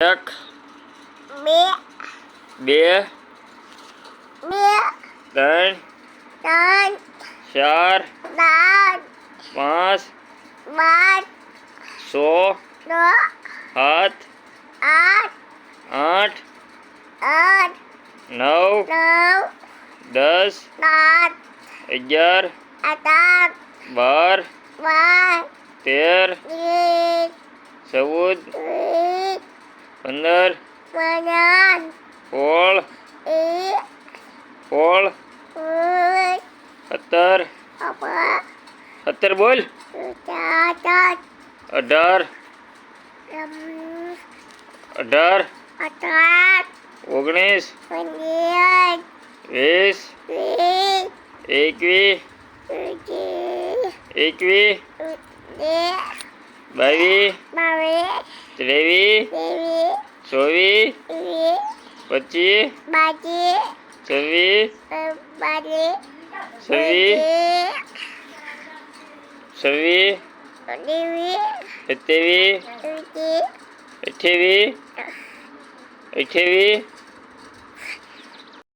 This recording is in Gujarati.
એક બે બે બે ત્રણ ત્રણ ચાર ચાર પાંચ પાંચ સો છ સાત આઠ આઠ આઠ નવ નવ દસ સાત અગિયાર અઢાર બાર બાર તેર વીસ ચૌદ વીસ પંદર. સોળ. સોળ. સત્તર. સત્તર બોલ. અઢાર. અઢાર. ઓગણીસ. વીસ. વીસ એકવીસ એકવીસ બાવીસ. ત્રેવીસ. ચોવીસ વીસ પચીસ બાવીસ છવ્વીસ બાવીસ છવ્વીસ છવ્વીસ ત્રેવીસ સત્યાવીસ વીસ અઠ્યાવીસ અઠ્યાવીસ